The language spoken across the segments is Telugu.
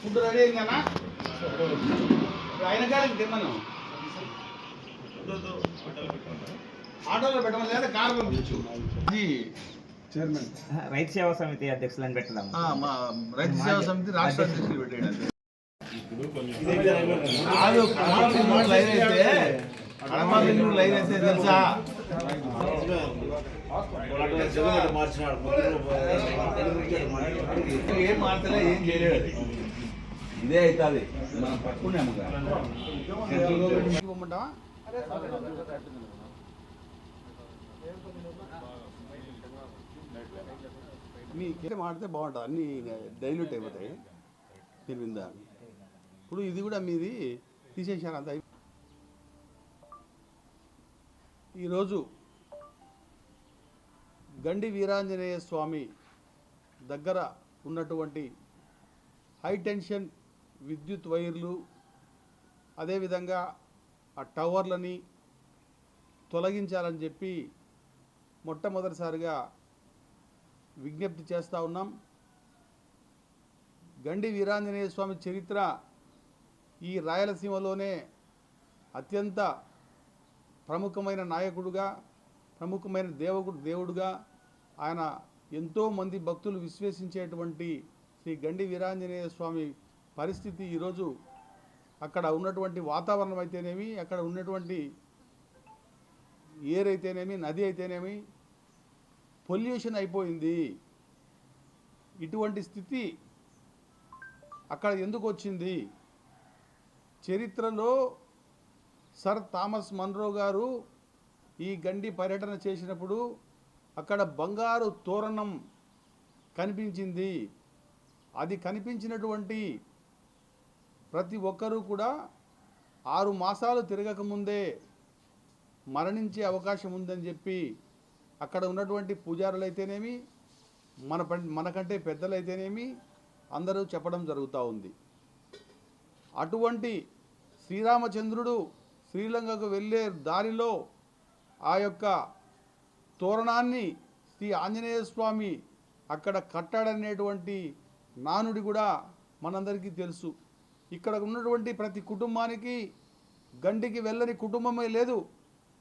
ఫుడ్ రెడీ అయిందన్నా ఆయన కాడికి తిమ్మను ఆటోలో పెట్టమని లేదా కారు పంపించు. అది చైర్మన్. రైతు సేవా సమితి అధ్యక్షులను పెట్టడం మా రైతు సేవా సమితి రాష్ట్ర అధ్యక్షులు. పెట్టాడు అది. కాదు కడప బెంగళూరు లైన్ అయితే కడప బెంగళూరు లైన్ అయితే తెలుసా? ఏం మార్చలే ఏం చేయలేడు అది. ఇదే అవుతుంది మనం పట్టుకున్నాము మీ మాడితే బాగుంటుంది. అన్నీ డైల్యూట్ అయిపోతాయి. మీరు విందా ఇప్పుడు ఇది కూడా మీది తీసేసారు అంత ఈరోజు గండి వీరాంజనేయ స్వామి దగ్గర ఉన్నటువంటి హై టెన్షన్ విద్యుత్ వైర్లు అదేవిధంగా ఆ టవర్లని తొలగించాలని చెప్పి మొట్టమొదటిసారిగా విజ్ఞప్తి చేస్తూ ఉన్నాం. గండి వీరాంజనేయ స్వామి చరిత్ర ఈ రాయలసీమలోనే అత్యంత ప్రముఖమైన నాయకుడుగా ప్రముఖమైన దేవకుడు దేవుడుగా ఆయన ఎంతోమంది భక్తులు విశ్వసించేటువంటి శ్రీ గండి వీరాంజనేయ స్వామి పరిస్థితి ఈరోజు అక్కడ ఉన్నటువంటి వాతావరణం అయితేనేమి అక్కడ ఉన్నటువంటి ఏర్ అయితేనేమి నది అయితేనేమి పొల్యూషన్ అయిపోయింది. ఇటువంటి స్థితి అక్కడ ఎందుకు వచ్చింది? చరిత్రలో సర్ థామస్ మన్రో గారు ఈ గండి పర్యటన చేసినప్పుడు అక్కడ బంగారు తోరణం కనిపించింది. అది కనిపించినటువంటి ప్రతి ఒక్కరూ కూడా ఆరు మాసాలు తిరగకముందే మరణించే అవకాశం ఉందని చెప్పి అక్కడ ఉన్నటువంటి పూజారులు అయితేనేమి మన పం- మనకంటే పెద్దలైతేనేమి అందరూ చెప్పడం జరుగుతూ ఉంది. అటువంటి శ్రీరామచంద్రుడు శ్రీలంకకు వెళ్ళే దారిలో ఆ యొక్క తోరణాన్ని శ్రీ ఆంజనేయ స్వామి అక్కడ కట్టాడనేటువంటి నానుడి కూడా మనందరికీ తెలుసు. ఇక్కడ ఉన్నటువంటి ప్రతి కుటుంబానికి గండికి వెళ్ళని కుటుంబమే లేదు.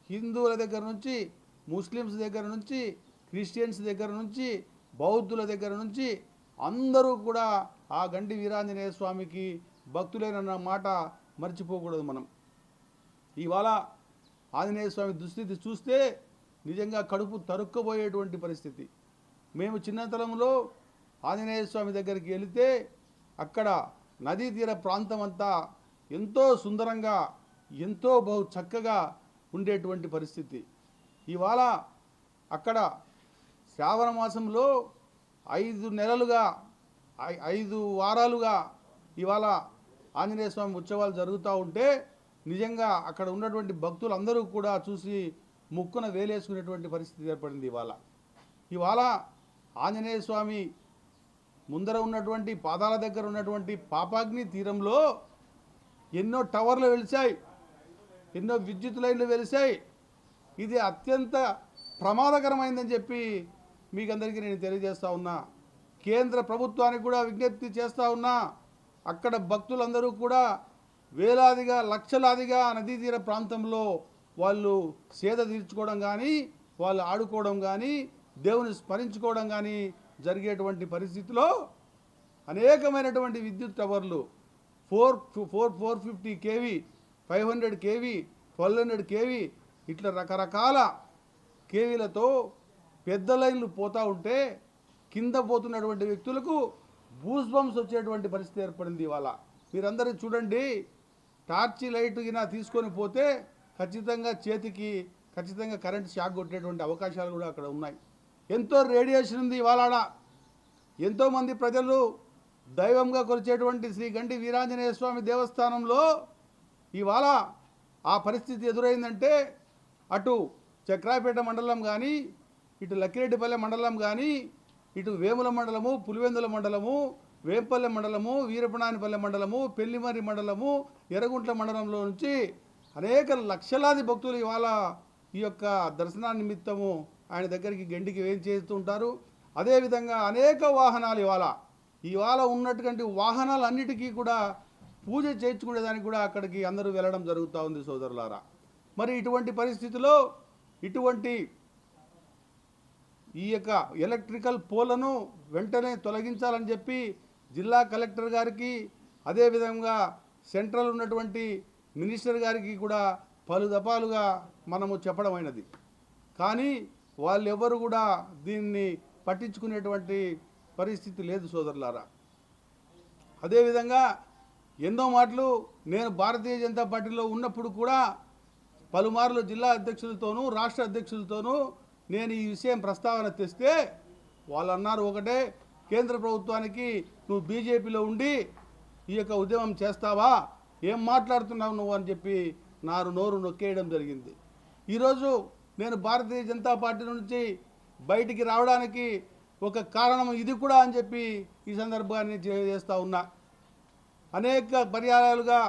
హిందువుల దగ్గర నుంచి ముస్లిమ్స్ దగ్గర నుంచి క్రిస్టియన్స్ దగ్గర నుంచి బౌద్ధుల దగ్గర నుంచి అందరూ కూడా ఆ గండి వీరాంజనేయ స్వామికి భక్తులేనన్న మాట మర్చిపోకూడదు మనం. ఇవాళ ఆంజనేయ స్వామి దుస్థితి చూస్తే నిజంగా కడుపు తరుక్కుపోయేటువంటి పరిస్థితి. మేము చిన్నతనంలో ఆంజనేయ స్వామి దగ్గరికి వెళితే అక్కడ నదీ తీర ప్రాంతం అంతా ఎంతో సుందరంగా ఎంతో బహు చక్కగా ఉండేటువంటి పరిస్థితి. ఇవాళ అక్కడ శ్రావణ మాసంలో ఐదు నెలలుగా ఐ- ఐదు వారాలుగా ఇవాళ ఆంజనేయ స్వామి ఉత్సవాలు జరుగుతూ ఉంటే నిజంగా అక్కడ ఉన్నటువంటి భక్తులందరూ కూడా చూసి ముక్కున వేలేసుకునేటువంటి పరిస్థితి ఏర్పడింది ఇవాళ. ఇవాళ ఆంజనేయ స్వామి ముందర ఉన్నటువంటి పాదాల దగ్గర ఉన్నటువంటి పాపాగ్ని తీరంలో ఎన్నో టవర్లు వెలిశాయి. ఎన్నో విద్యుత్ లైన్లు వెలిశాయి. ఇది అత్యంత ప్రమాదకరమైందని చెప్పి మీకు అందరికీ నేను తెలియజేస్తూ ఉన్నా. కేంద్ర ప్రభుత్వానికి కూడా విజ్ఞప్తి చేస్తూ ఉన్నా. అక్కడ భక్తులందరూ కూడా వేలాదిగా లక్షలాదిగా నదీ తీర ప్రాంతంలో వాళ్ళు సేద తీర్చుకోవడం కానీ వాళ్ళు ఆడుకోవడం కానీ దేవుని స్మరించుకోవడం కానీ జరిగేటువంటి పరిస్థితిలో అనేకమైనటువంటి విద్యుత్ టవర్లు four four four fifty KV five hundred KV twelve hundred KV ఇట్లా రకరకాల కేవీలతో పెద్ద లైన్లు పోతూ ఉంటే కింద పోతున్నటువంటి వ్యక్తులకు బూస్ వచ్చేటువంటి పరిస్థితి ఏర్పడింది ఇవాళ. మీరందరూ చూడండి టార్చి లైట్ గినా తీసుకొని పోతే ఖచ్చితంగా చేతికి ఖచ్చితంగా కరెంట్ షాక్ కొట్టేటువంటి అవకాశాలు కూడా అక్కడ ఉన్నాయి. ఎంతో రేడియేషన్ ఉంది ఇవాళ ఆడ. ఎంతోమంది ప్రజలు దైవంగా కొలిచేటువంటి శ్రీ గండి వీరాంజనేయ స్వామి దేవస్థానంలో ఇవాళ ఆ పరిస్థితి ఎదురైందంటే అటు చక్రాపేట మండలం కానీ ఇటు లక్కిరెడ్డిపల్లె మండలం కానీ ఇటు వేముల మండలము పులివెందుల మండలము వేంపల్లె మండలము వీరపనానిపల్లె మండలము పెళ్ళిమర్రి మండలము ఎర్రగుంట్ల మండలంలో నుంచి అనేక లక్షలాది భక్తులు ఇవాళ ఈ యొక్క దర్శనా నిమిత్తము ఆయన దగ్గరికి గెండికి వేం చేస్తుంటారు. అదేవిధంగా అనేక వాహనాలు ఇవాళ. ఇవాళ ఉన్నటువంటి వాహనాలన్నిటికీ కూడా పూజ చేర్చుకునేదానికి కూడా అక్కడికి అందరూ వెళ్ళడం జరుగుతూ ఉంది సోదరులారా. మరి ఇటువంటి పరిస్థితిలో ఇటువంటి ఈ యొక్క ఎలక్ట్రికల్ పోలను వెంటనే తొలగించాలని చెప్పి జిల్లా కలెక్టర్ గారికి అదేవిధంగా సెంట్రల్ ఉన్నటువంటి మినిస్టర్ గారికి కూడా పలు దఫాలుగా మనము చెప్పడమైనది కానీ వాళ్ళెవరు కూడా దీన్ని పట్టించుకునేటువంటి పరిస్థితి లేదు సోదరులారా. అదేవిధంగా ఎన్నో మాటలు నేను భారతీయ జనతా పార్టీలో ఉన్నప్పుడు కూడా పలుమార్లు జిల్లా అధ్యక్షులతోనూ రాష్ట్ర అధ్యక్షులతోనూ నేను ఈ విషయం ప్రస్తావన తెస్తే వాళ్ళు అన్నారు ఒకటే కేంద్ర ప్రభుత్వానికి నువ్వు బీజేపీలో ఉండి ఈ యొక్క ఉద్యమం చేస్తావా? ఏం మాట్లాడుతున్నావు నువ్వు అని చెప్పి నారు నోరు నొక్కేయడం జరిగింది. ఈరోజు నేను భారతీయ జనతా పార్టీ నుంచి బయటికి రావడానికి ఒక కారణం ఇది కూడా అని చెప్పి ఈ సందర్భాన్ని చేస్తూ ఉన్నా. అనేక పర్యాయాలుగా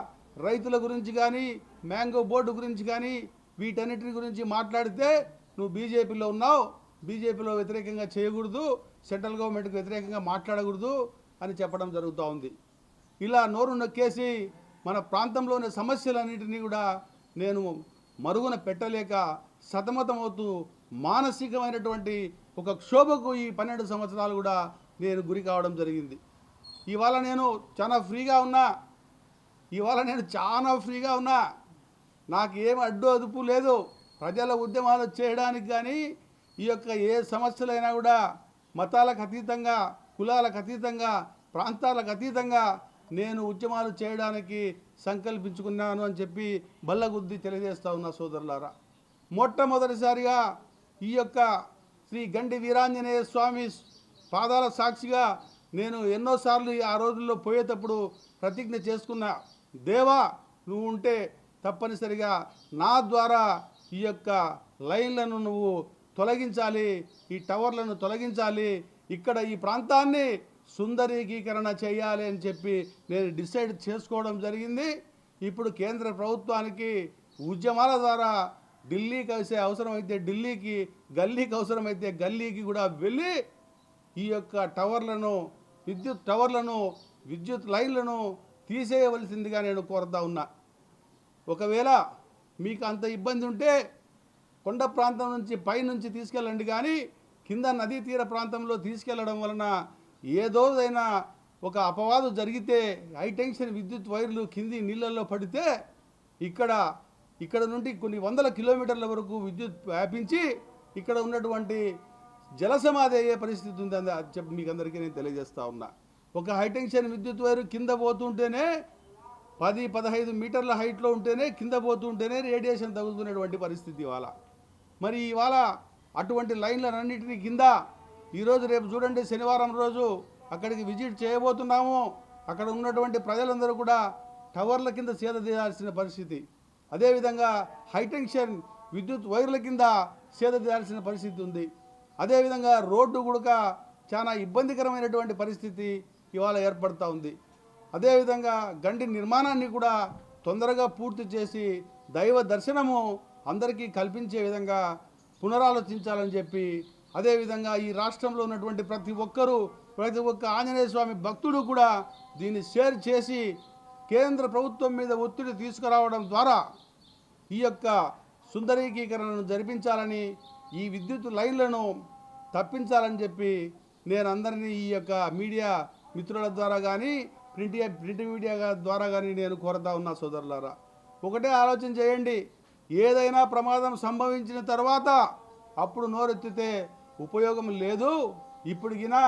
రైతుల గురించి కానీ మ్యాంగో బోర్డు గురించి కానీ వీటన్నిటి గురించి మాట్లాడితే నువ్వు బీజేపీలో ఉన్నావు బీజేపీలో వ్యతిరేకంగా చేయకూడదు సెంట్రల్ గవర్నమెంట్కి వ్యతిరేకంగా మాట్లాడకూడదు అని చెప్పడం జరుగుతూ ఉంది. ఇలా నోరు నొక్కేసి మన ప్రాంతంలోని సమస్యలన్నింటినీ కూడా నేను మరుగున పెట్టలేక సతమతమవుతూ మానసికమైనటువంటి ఒక క్షోభకు ఈ పన్నెండు సంవత్సరాలు కూడా నేను గురి కావడం జరిగింది. ఇవాళ నేను చాలా ఫ్రీగా ఉన్నా. ఇవాళ నేను చాలా ఫ్రీగా ఉన్నా. నాకు ఏం అడ్డు అదుపు లేదు. ప్రజల ఉద్యమాలు చేయడానికి కానీ ఈ యొక్క ఏ సమస్యలైనా కూడా మతాలకు అతీతంగా కులాలకు అతీతంగా ప్రాంతాలకు అతీతంగా నేను ఉద్యమాలు చేయడానికి సంకల్పించుకున్నాను అని చెప్పి బల్లగుద్ది తెలియజేస్తా ఉన్నా సోదరులారా. మొట్టమొదటిసారిగా ఈ యొక్క శ్రీ గండి వీరాంజనేయ స్వామి పాదాల సాక్షిగా నేను ఎన్నోసార్లు ఆ రోజుల్లో పోయేటప్పుడు ప్రతిజ్ఞ చేసుకున్నా దేవా నువ్వు ఉంటే తప్పనిసరిగా నా ద్వారా ఈ యొక్క లైన్లను నువ్వు తొలగించాలి ఈ టవర్లను తొలగించాలి ఇక్కడ ఈ ప్రాంతాన్ని సుందరీకీకరణ చేయాలి అని చెప్పి నేను డిసైడ్ చేసుకోవడం జరిగింది. ఇప్పుడు కేంద్ర ప్రభుత్వానికి ఉద్యమాల ద్వారా ఢిల్లీకి వచ్చే అవసరమైతే ఢిల్లీకి గల్లీకి అవసరమైతే గల్లీకి కూడా వెళ్ళి ఈ యొక్క టవర్లను విద్యుత్ టవర్లను విద్యుత్ లైన్లను తీసేయవలసిందిగా నేను కోరుతా ఉన్నా. ఒకవేళ మీకు అంత ఇబ్బంది ఉంటే కొండ ప్రాంతం నుంచి పైనుంచి తీసుకెళ్ళండి కానీ కింద నదీ తీర ప్రాంతంలో తీసుకెళ్ళడం వలన ఏదోదైనా ఒక అపవాదం జరిగితే హైటెన్షన్ విద్యుత్ వైర్లు కింది నీళ్ళల్లో పడితే ఇక్కడ ఇక్కడ నుండి కొన్ని వందల కిలోమీటర్ల వరకు విద్యుత్ వ్యాపించి ఇక్కడ ఉన్నటువంటి జలసమాధి అయ్యే పరిస్థితి ఉంది అని చెప్పి మీకు అందరికీ నేను తెలియజేస్తా ఉన్నా. ఒక హైటెన్షన్ విద్యుత్ వైరు కింద పోతుంటేనే పది పదహైదు మీటర్ల హైట్లో ఉంటేనే కింద పోతుంటేనే రేడియేషన్ తగులుతున్నటువంటి పరిస్థితి ఇవాళ. మరి ఇవాళ అటువంటి లైన్లన్నింటినీ కింద ఈరోజు రేపు చూడండి శనివారం రోజు అక్కడికి విజిట్ చేయబోతున్నాము. అక్కడ ఉన్నటువంటి ప్రజలందరూ కూడా టవర్ల కింద సేద తీయాల్సిన పరిస్థితి. అదేవిధంగా హైటెన్షన్ విద్యుత్ వైర్ల కింద సేద తీరాల్సిన పరిస్థితి ఉంది. అదేవిధంగా రోడ్డు కూడా చాలా ఇబ్బందికరమైనటువంటి పరిస్థితి ఇవాళ ఏర్పడుతూ ఉంది. అదేవిధంగా గండి నిర్మాణాన్ని కూడా తొందరగా పూర్తి చేసి దైవ దర్శనము అందరికీ కల్పించే విధంగా పునరాలోచించాలని చెప్పి అదేవిధంగా ఈ రాష్ట్రంలో ఉన్నటువంటి ప్రతి ఒక్కరూ ప్రతి ఒక్క ఆంజనేయ స్వామి భక్తుడు కూడా దీన్ని షేర్ చేసి కేంద్ర ప్రభుత్వం మీద ఒత్తిడి తీసుకురావడం ద్వారా ఈ యొక్క సుందరీకీకరణను జరిపించాలని ఈ విద్యుత్ లైన్లను తప్పించాలని చెప్పి నేను అందరినీ ఈ యొక్క మీడియా మిత్రుల ద్వారా కానీ ప్రింట్ ప్రింట్ మీడియా ద్వారా కానీ నేను కోరుతా ఉన్నా సోదరులారా. ఒకటే ఆలోచన చేయండి. ఏదైనా ప్రమాదం సంభవించిన తర్వాత అప్పుడు నోరెత్తితే ఉపయోగం లేదు. ఇప్పటికినా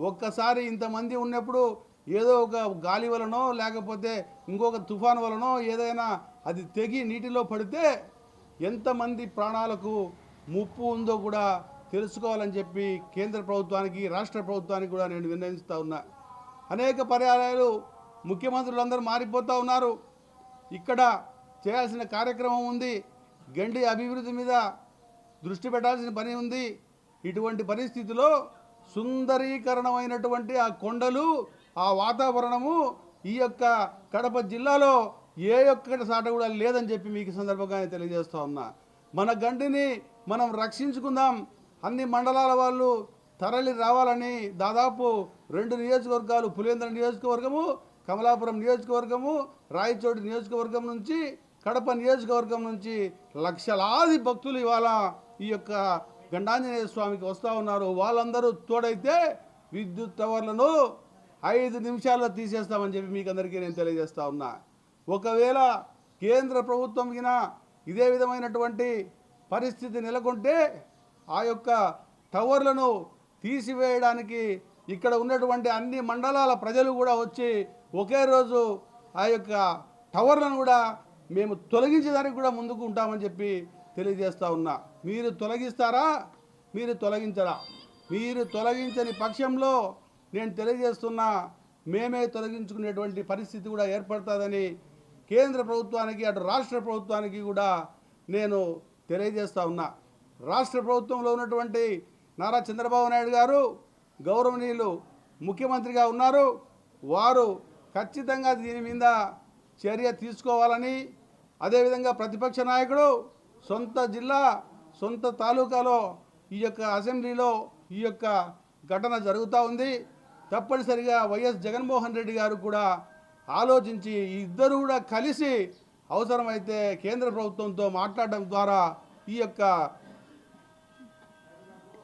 ఒక్కసారి ఇంతమంది ఉన్నప్పుడు ఏదో ఒక గాలి వలనో లేకపోతే ఇంకొక తుఫాను వలనో ఏదైనా అది తెగి నీటిలో పడితే ఎంతమంది ప్రాణాలకు ముప్పు ఉందో కూడా తెలుసుకోవాలని చెప్పి కేంద్ర ప్రభుత్వానికి రాష్ట్ర ప్రభుత్వానికి కూడా నేను విన్నవిస్తూ ఉన్నా. అనేక పర్యాయాలు ముఖ్యమంత్రులందరూ మారిపోతూ ఉన్నారు. ఇక్కడ చేయాల్సిన కార్యక్రమం ఉంది. గండి అభివృద్ధి మీద దృష్టి పెట్టాల్సిన పని ఉంది. ఇటువంటి పరిస్థితిలో సుందరీకరణమైనటువంటి ఆ కొండలు ఆ వాతావరణము ఈ యొక్క కడప జిల్లాలో ఏ ఒక్కటి సాట కూడా లేదని చెప్పి మీకు సందర్భంగా నేను తెలియజేస్తా ఉన్నా. మన గండిని మనం రక్షించుకుందాం. అన్ని మండలాల వాళ్ళు తరలి రావాలని దాదాపు రెండు నియోజకవర్గాలు పులేంద్ర నియోజకవర్గము కమలాపురం నియోజకవర్గము రాయచోటి నియోజకవర్గం నుంచి కడప నియోజకవర్గం నుంచి లక్షలాది భక్తులు ఇవాళ ఈ యొక్క గండాంజనేయ స్వామికి వస్తూ ఉన్నారు. వాళ్ళందరూ తోడైతే విద్యుత్ టవర్లను ఐదు నిమిషాల్లో తీసేస్తామని చెప్పి మీకు అందరికీ నేను తెలియజేస్తా ఉన్నా. ఒకవేళ కేంద్ర ప్రభుత్వం ఇదే విధమైనటువంటి పరిస్థితి నెలకొంటే ఆ యొక్క టవర్లను తీసివేయడానికి ఇక్కడ ఉన్నటువంటి అన్ని మండలాల ప్రజలు కూడా వచ్చి ఒకే రోజు ఆ యొక్క టవర్లను కూడా మేము తొలగించడానికి కూడా ముందుకు ఉంటామని చెప్పి తెలియజేస్తూ ఉన్నా. మీరు తొలగిస్తారా? మీరు తొలగించరా? మీరు తొలగించని పక్షంలో నేను తెలియజేస్తున్నా మేమే తొలగించుకునేటువంటి పరిస్థితి కూడా ఏర్పడుతుందని కేంద్ర ప్రభుత్వానికి అటు రాష్ట్ర ప్రభుత్వానికి కూడా నేను తెలియజేస్తా ఉన్నా. రాష్ట్ర ప్రభుత్వంలో ఉన్నటువంటి నారా చంద్రబాబు నాయుడు గారు గౌరవనీయులు ముఖ్యమంత్రిగా ఉన్నారు. వారు ఖచ్చితంగా దీని మీద చర్య తీసుకోవాలని అదేవిధంగా ప్రతిపక్ష నాయకుడు సొంత జిల్లా సొంత తాలూకాలో ఈ యొక్క అసెంబ్లీలో ఈ యొక్క ఘటన జరుగుతూ ఉంది. తప్పనిసరిగా వైఎస్ జగన్మోహన్ రెడ్డి గారు కూడా ఆలోచించి ఇద్దరు కూడా కలిసి అవసరమైతే కేంద్ర ప్రభుత్వంతో మాట్లాడడం ద్వారా ఈ యొక్క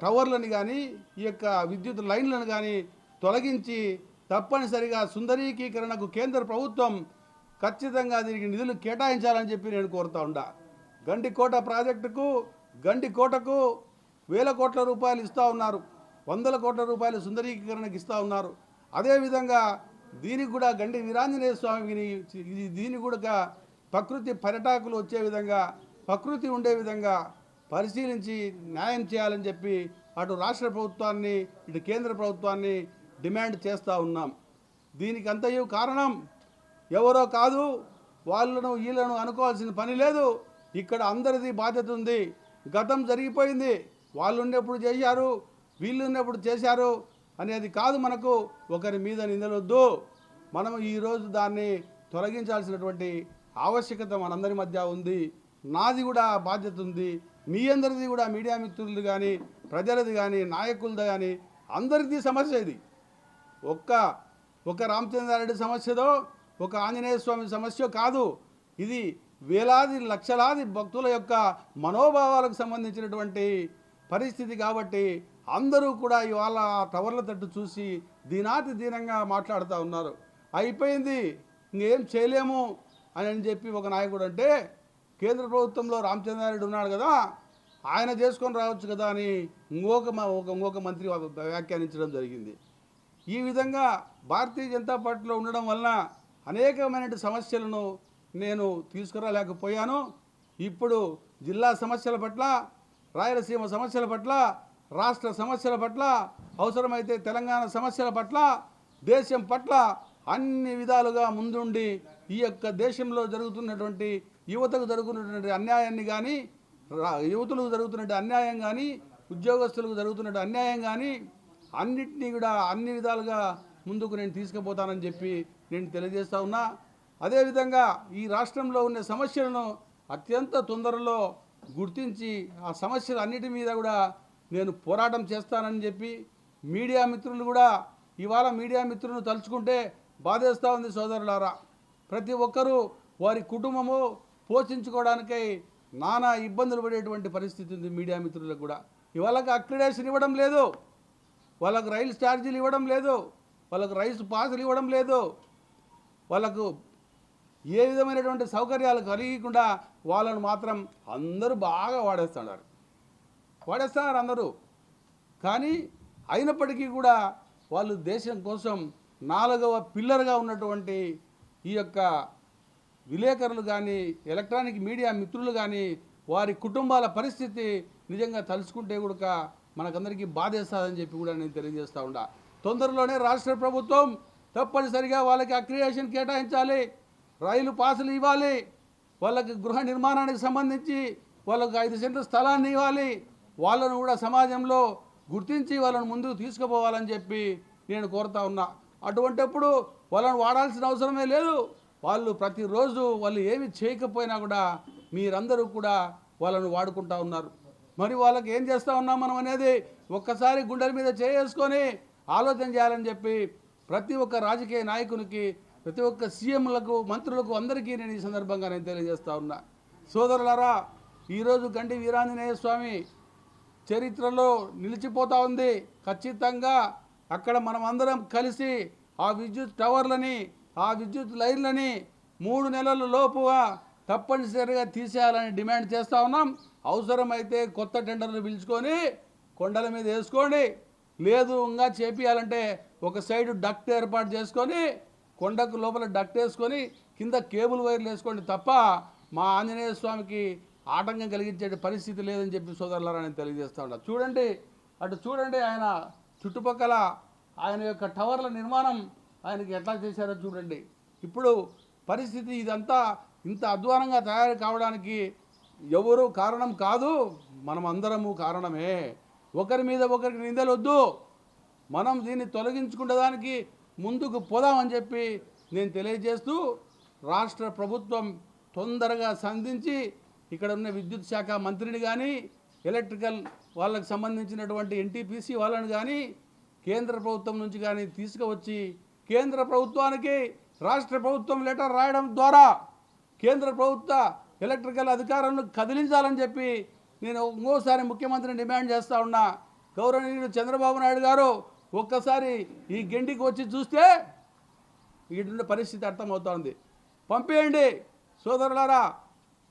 టవర్లను కానీ ఈ యొక్క విద్యుత్ లైన్లను కానీ తొలగించి తప్పనిసరిగా సుందరీకీకరణకు కేంద్ర ప్రభుత్వం ఖచ్చితంగా దీనికి నిధులు కేటాయించాలని చెప్పి నేను కోరుతా ఉండా. గండికోట ప్రాజెక్టుకు గండికోటకు వేల కోట్ల రూపాయలు ఇస్తూ ఉన్నారు. వందల కోట్ల రూపాయలు సుందరీకరణకు ఇస్తూ ఉన్నారు. అదేవిధంగా దీనికి కూడా గండి వీరాంజనేయ స్వామిని ఇది కూడా ప్రకృతి పర్యటకులు వచ్చే విధంగా ప్రకృతి ఉండే విధంగా పరిశీలించి న్యాయం చేయాలని చెప్పి అటు రాష్ట్ర ప్రభుత్వాన్ని ఇటు కేంద్ర ప్రభుత్వాన్ని డిమాండ్ చేస్తూ ఉన్నాం. దీనికి అంతయు కారణం ఎవరో కాదు వాళ్ళను వీళ్ళను అనుకోవాల్సిన పని లేదు. ఇక్కడ అందరిది బాధ్యత ఉంది. గతం జరిగిపోయింది. వాళ్ళు ఉన్నప్పుడు చేశారు వీళ్ళు ఉన్నప్పుడు చేశారు. అనేది కాదు మనకు ఒకరి మీద నిందలొద్దు. మనం ఈరోజు దాన్ని తొలగించాల్సినటువంటి ఆవశ్యకత మనందరి మధ్య ఉంది. నాది కూడా బాధ్యత ఉంది. మీ అందరిది కూడా మీడియా మిత్రులది కానీ ప్రజలది కానీ నాయకులది కానీ అందరిది సమస్య ఇది. ఒక్క ఒక రామచంద్రారెడ్డి సమస్యదో ఒక ఆంజనేయ స్వామి సమస్య కాదు. ఇది వేలాది లక్షలాది భక్తుల యొక్క మనోభావాలకు సంబంధించినటువంటి పరిస్థితి కాబట్టి అందరూ కూడా ఇవాళ ఆ టవర్ల తట్టు చూసి దీనాతి దీనంగా మాట్లాడుతూ ఉన్నారు. అయిపోయింది ఇంకేం చేయలేము అని అని చెప్పి ఒక నాయకుడు అంటే కేంద్ర ప్రభుత్వంలో రామచంద్రారెడ్డి ఉన్నాడు కదా ఆయన చేసుకొని రావచ్చు కదా అని ఇంకొక మ- ఒక ఇంకొక మంత్రి వ్యాఖ్యానించడం జరిగింది. ఈ విధంగా భారతీయ జనతా పార్టీలో ఉండడం వలన అనేకమైన సమస్యలను నేను తీసుకురాలేకపోయాను. ఇప్పుడు జిల్లా సమస్యల పట్ల రాయలసీమ సమస్యల పట్ల రాష్ట్ర సమస్యల పట్ల అవసరమైతే తెలంగాణ సమస్యల పట్ల దేశం పట్ల అన్ని విధాలుగా ముందుండి ఈ యొక్క దేశంలో జరుగుతున్నటువంటి యువతకు జరుగుతున్నటువంటి అన్యాయాన్ని కానీ రా- యువతులకు జరుగుతున్నటువంటి అన్యాయం కానీ ఉద్యోగస్తులకు జరుగుతున్నటువంటి అన్యాయం కానీ అన్నిటినీ కూడా అన్ని విధాలుగా ముందుకు నేను తీసుకుపోతానని చెప్పి నేను తెలియజేస్తా ఉన్నా. అదేవిధంగా ఈ రాష్ట్రంలో ఉన్న సమస్యలను అత్యంత తొందరలో గుర్తించి ఆ సమస్యలు అన్నిటి మీద కూడా నేను పోరాటం చేస్తానని చెప్పి మీడియా మిత్రులు కూడా ఇవాళ మీడియా మిత్రులను తలుచుకుంటే బాధేస్తూ ఉంది సోదరులారా. ప్రతి ఒక్కరూ వారి కుటుంబము పోషించుకోవడానికై నానా ఇబ్బందులు పడేటువంటి పరిస్థితి ఉంది మీడియా మిత్రులకు కూడా. ఇవాళకి అక్రిడేషన్ ఇవ్వడం లేదు. వాళ్ళకు రైలు ఛార్జీలు ఇవ్వడం లేదు. వాళ్ళకు రైస్ పాసులు ఇవ్వడం లేదు. వాళ్ళకు ఏ విధమైనటువంటి సౌకర్యాలు కలిగకుండా వాళ్ళను మాత్రం అందరూ బాగా వాడేస్తున్నారు. పడేస్తున్నారు అందరూ. కానీ అయినప్పటికీ కూడా వాళ్ళు దేశం కోసం నాలుగవ పిల్లర్గా ఉన్నటువంటి ఈ యొక్క విలేకరులు కానీ ఎలక్ట్రానిక్ మీడియా మిత్రులు కానీ వారి కుటుంబాల పరిస్థితి నిజంగా తలుచుకుంటే కూడా మనకందరికీ బాధేస్తుందని చెప్పి కూడా నేను తెలియజేస్తూ ఉండా తొందరలోనే రాష్ట్ర ప్రభుత్వం తప్పనిసరిగా వాళ్ళకి అక్రియేషన్ కేటాయించాలి. రైలు పాసులు ఇవ్వాలి. వాళ్ళకి గృహ నిర్మాణానికి సంబంధించి వాళ్ళకు ఐదు సెంట్ల స్థలాన్ని ఇవ్వాలి. వాళ్ళను కూడా సమాజంలో గుర్తించి వాళ్ళను ముందుకు తీసుకుపోవాలని చెప్పి నేను కోరుతా ఉన్నా. అటువంటిప్పుడు వాళ్ళని వాడాల్సిన అవసరమే లేదు. వాళ్ళు ప్రతిరోజు వాళ్ళు ఏమి చేయకపోయినా కూడా మీరందరూ కూడా వాళ్ళను వాడుకుంటా ఉన్నారు. మరి వాళ్ళకి ఏం చేస్తూ ఉన్నాం మనం అనేది ఒక్కసారి గుండెల మీద చేసుకొని ఆలోచన చేయాలని చెప్పి ప్రతి ఒక్క రాజకీయ నాయకునికి ప్రతి ఒక్క సీఎంలకు మంత్రులకు అందరికీ నేను ఈ సందర్భంగా నేను తెలియజేస్తా ఉన్నా. సోదరులారా ఈరోజు గండి వీరాంజనేయ స్వామి చరిత్రలో నిలిచిపోతా ఉంది. ఖచ్చితంగా అక్కడ మనం అందరం కలిసి ఆ విద్యుత్ టవర్లని ఆ విద్యుత్ లైన్లని మూడు నెలల లోపుగా తప్పనిసరిగా తీసేయాలని డిమాండ్ చేస్తూ ఉన్నాం. అవసరమైతే కొత్త టెండర్లు పిలుచుకొని కొండల మీద వేసుకోండి. లేదు ఇంకా చేపియాలంటే ఒక సైడ్ డక్ట్ ఏర్పాటు చేసుకొని కొండకు లోపల డక్ట్ వేసుకొని కింద కేబుల్ వైర్లు వేసుకోండి తప్ప మా ఆంజనేయ స్వామికి ఆటంకం కలిగించే పరిస్థితి లేదని చెప్పి సోదరులారా నేను తెలియజేస్తా ఉన్నా. చూడండి అటు చూడండి ఆయన చుట్టుపక్కల ఆయన యొక్క టవర్ల నిర్మాణం ఆయనకి ఎట్లా చేశారో చూడండి. ఇప్పుడు పరిస్థితి ఇదంతా ఇంత అధ్వానంగా తయారు కావడానికి ఎవరు కారణం కాదు మనం అందరము కారణమే. ఒకరి మీద ఒకరికి నిందలొద్దు. మనం దీన్ని తొలగించుకునేదానికి ముందుకు పోదామని చెప్పి నేను తెలియజేస్తూ రాష్ట్ర ప్రభుత్వం తొందరగా సంధించి ఇక్కడ ఉన్న విద్యుత్ శాఖ మంత్రిని కానీ ఎలక్ట్రికల్ వాళ్ళకి సంబంధించినటువంటి ఎన్టీపీసీ వాళ్ళని కానీ కేంద్ర ప్రభుత్వం నుంచి కానీ తీసుకువచ్చి కేంద్ర ప్రభుత్వానికి రాష్ట్ర ప్రభుత్వం లెటర్ రాయడం ద్వారా కేంద్ర ప్రభుత్వ ఎలక్ట్రికల్ అధికారులను కదిలించాలని చెప్పి నేను ఇంకోసారి ముఖ్యమంత్రిని డిమాండ్ చేస్తా ఉన్నా. గౌరవనీయుడు చంద్రబాబు నాయుడు గారు ఒక్కసారి ఈ గెండికి వచ్చి చూస్తే ఈడున్న పరిస్థితి అర్థమవుతోంది. పంపేయండి సోదరులారా.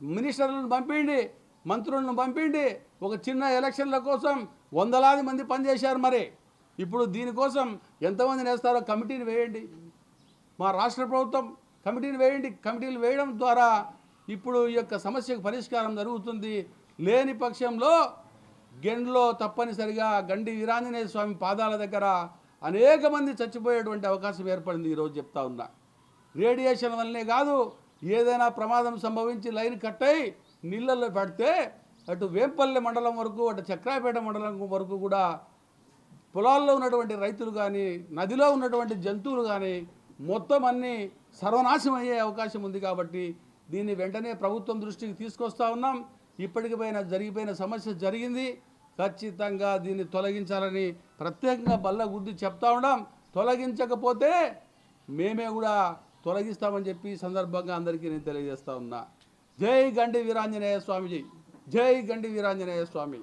మినిస్టర్లను పంపిండి మంత్రులను పంపిండి ఒక చిన్న ఎలక్షన్ల కోసం వందలాది మంది పనిచేశారు మరి. ఇప్పుడు దీనికోసం ఎంతమంది నేస్తారో కమిటీని వేయండి. మా రాష్ట్ర ప్రభుత్వం కమిటీని వేయండి. కమిటీలు వేయడం ద్వారా ఇప్పుడు ఈ యొక్క సమస్యకు పరిష్కారం జరుగుతుంది. లేని పక్షంలో గెండ్లో తప్పనిసరిగా గండి వీరాంజనేయ స్వామి పాదాల దగ్గర అనేక మంది చచ్చిపోయేటువంటి అవకాశం ఏర్పడింది ఈరోజు చెప్తా ఉన్నా. రేడియేషన్ వల్లనే కాదు ఏదైనా ప్రమాదం సంభవించి లైన్ కట్ అయి నీళ్ళల్లో పెడితే అటు వేంపల్లె మండలం వరకు అటు చక్రాపేట మండలం వరకు కూడా పొలాల్లో ఉన్నటువంటి రైతులు కానీ నదిలో ఉన్నటువంటి జంతువులు కానీ మొత్తం అన్నీ సర్వనాశం అయ్యే అవకాశం ఉంది కాబట్టి దీన్ని వెంటనే ప్రభుత్వం దృష్టికి తీసుకొస్తా ఉన్నాం. ఇప్పటికి జరిగిపోయిన సమస్య జరిగింది. ఖచ్చితంగా దీన్ని తొలగించాలని ప్రత్యేకంగా బల్ల గుద్ది చెప్తా ఉన్నాం. తొలగించకపోతే మేమే కూడా తొలగిస్తామని చెప్పి ఈ సందర్భంగా అందరికీ నేను తెలియజేస్తా ఉన్నా. జై గండి వీరాంజనేయ స్వామిజీ జై గండి వీరాంజనేయ స్వామి.